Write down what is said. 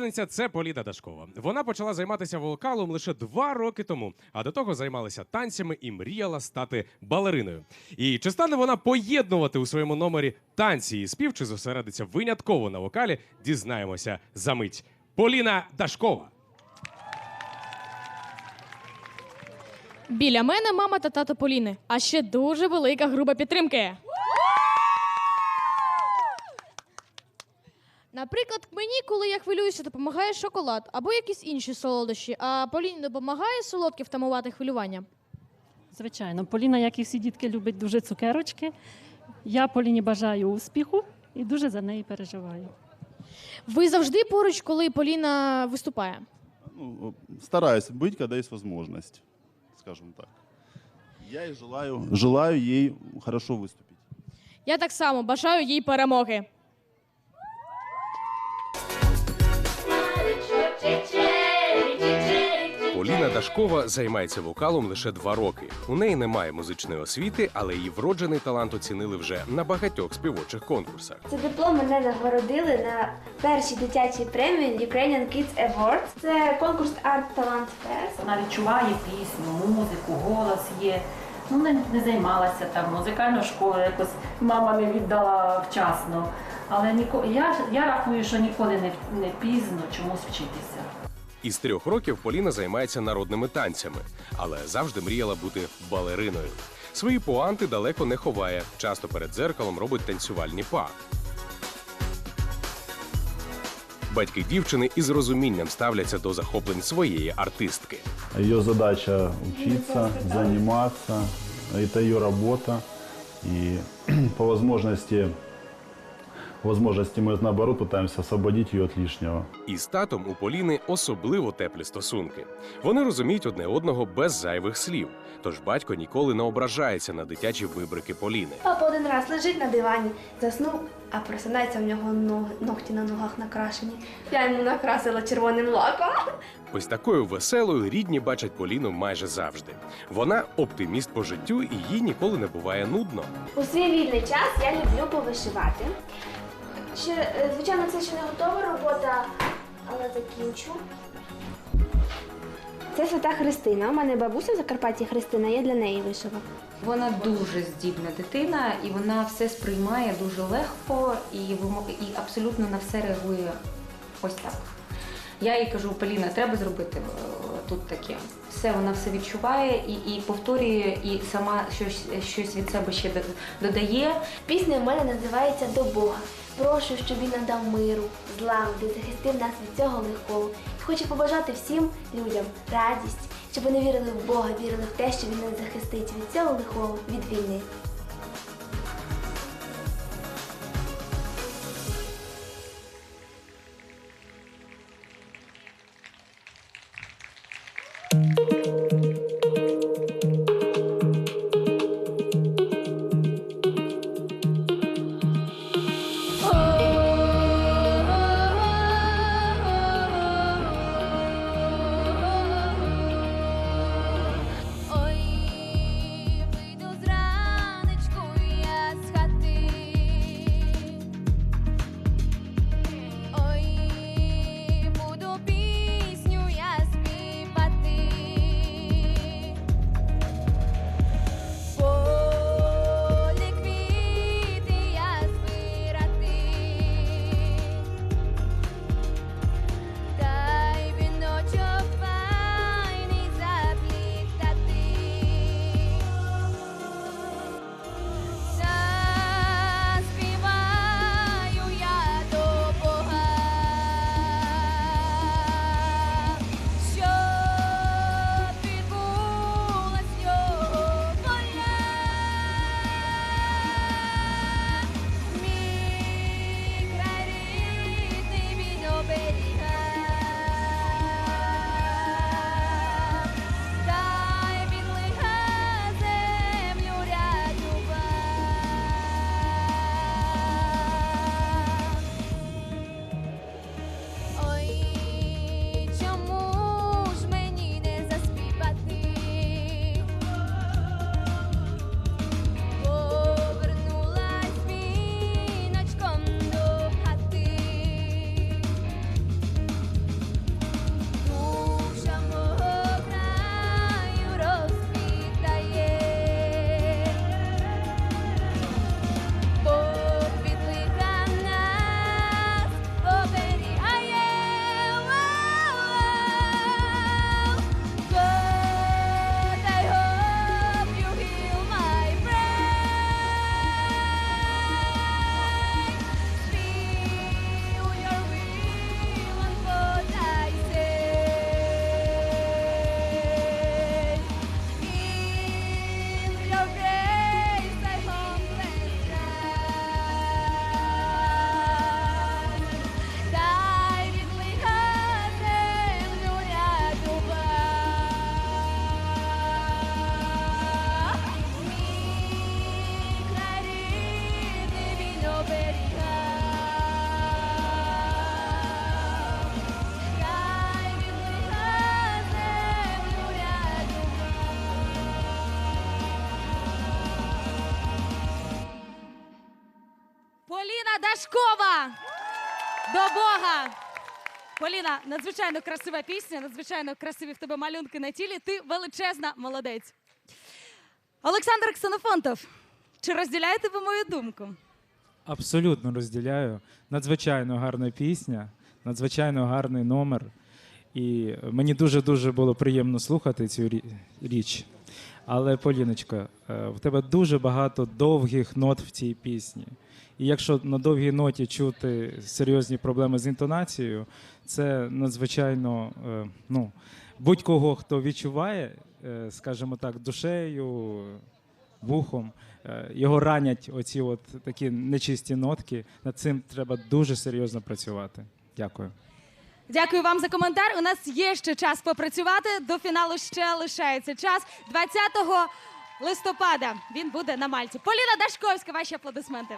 Першокласниця це Поліна Дашкова. Вона почала займатися вокалом лише два роки тому, а до того займалася танцями і мріяла стати балериною. І чи стане вона поєднувати у своєму номері танці і спів, чи зосередиться винятково на вокалі, дізнаємося за мить. Поліна Дашкова. Біля мене мама та тато Поліни, а ще дуже велика група підтримки. Наприклад, мені, коли я хвилююся, допомагає шоколад або якісь інші солодощі, а Поліні допомагає солодке втамувати хвилювання. Звичайно, Поліна, як і всі дітки, любить дуже цукерочки. Я Поліні бажаю успіху і дуже за неї переживаю. Ви завжди поруч, коли Поліна виступає. Ну, стараюсь быть, когда есть возможность, скажем так. Я и желаю, желаю ей хорошо выступить. Я так само бажаю їй перемоги. Дашкова займається вокалом лише два роки. У неї немає музичної освіти, але її вроджений талант оцінили вже на багатьох співочих конкурсах. Це диплом мене нагородили на першій дитячій премії Ukrainian Kids Awards. Це конкурс Art Talent Fest. Вона відчуває пісню, музику, голос є. Ну, не, не займалася там музикальною школою, якось мама не віддала вчасно. Але ніко, я, я рахую, що ніколи не, не пізно чомусь вчитися. Із трьох років Поліна займається народними танцями, але завжди мріяла бути балериною. Свої поанти далеко не ховає. Часто перед дзеркалом робить танцювальні па. Батьки дівчини із розумінням ставляться до захоплень своєї артистки. Ее задача учиться, заниматься. Это ее работа. И по по возможности мы наоборот пытаемся освободить ее от лишнего. Із татом у Поліни особливо теплі стосунки. Вони розуміють одне одного без зайвих слів. Тож батько ніколи не ображається на дитячі вибрики Поліни. Папа один раз лежить на дивані, заснув, а просинається в нього ноги, ногті на ногах накрашені. Я йому накрасила червоним лаком. Ось такою веселою рідні бачать Поліну майже завжди. Вона оптиміст по життю і їй ніколи не буває нудно. У свій вільний час я люблю повишивати. Ще, е, звичайно, це ще не готова робота, але закінчу. Це свята Христина. У мене бабуся в Закарпатті Христина, я для неї вишила. Вона дуже здібна дитина, і вона все сприймає дуже легко і, і абсолютно на все реагує ось так. Я їй кажу, Поліна, треба зробити е, тут таке. Все, вона все відчуває і, і повторює, і сама щось, щось від себе ще додає. Пісня в мене називається До Бога. Прошу, щоб він надав миру, злагоди, захистив нас від цього легкого. Хочу побажати всім людям радість, щоб вони вірили в Бога, вірили в те, що він нас захистить від цього лихого, від війни. Дашкова до Бога. Поліна, надзвичайно красива пісня, надзвичайно красиві в тебе малюнки на тілі. Ти величезна молодець. Олександр Ксенофонтов, чи розділяєте ви мою думку? Абсолютно розділяю. Надзвичайно гарна пісня, надзвичайно гарний номер. І мені дуже-дуже було приємно слухати цю річ. Але, Поліночка, е, в тебе дуже багато довгих нот в цій пісні. І якщо на довгій ноті чути серйозні проблеми з інтонацією, це надзвичайно е, ну, будь-кого, хто відчуває, е, скажімо так, душею, вухом, його ранять оці от такі нечисті нотки. Над цим треба дуже серйозно працювати. Дякую. Дякую вам за коментар. У нас є ще час попрацювати. До фіналу ще лишається час. 20 листопада він буде на Мальті. Поліна Дашковська, ваші аплодисменти.